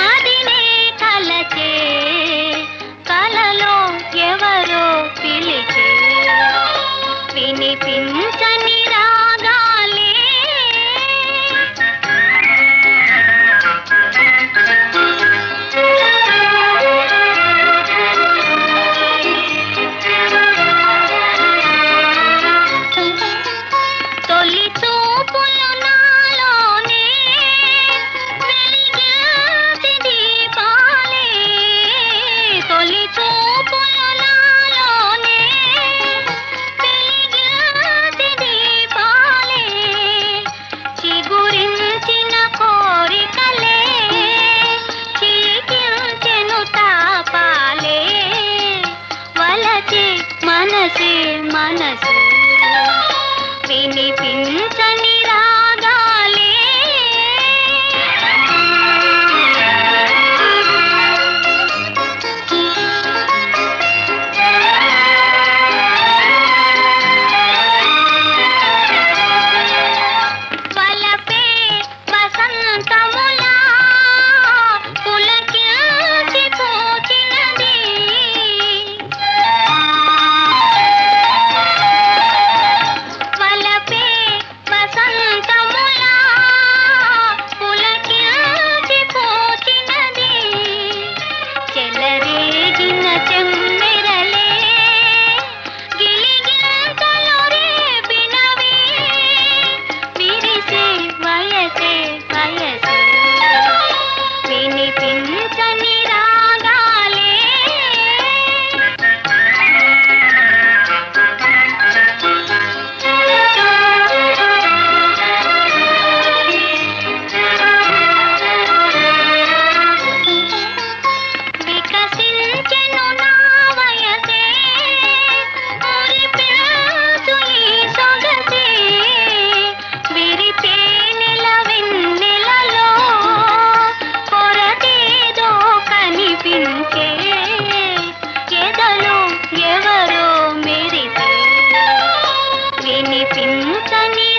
అలలై కలచే మనసు వినిపించని చింతని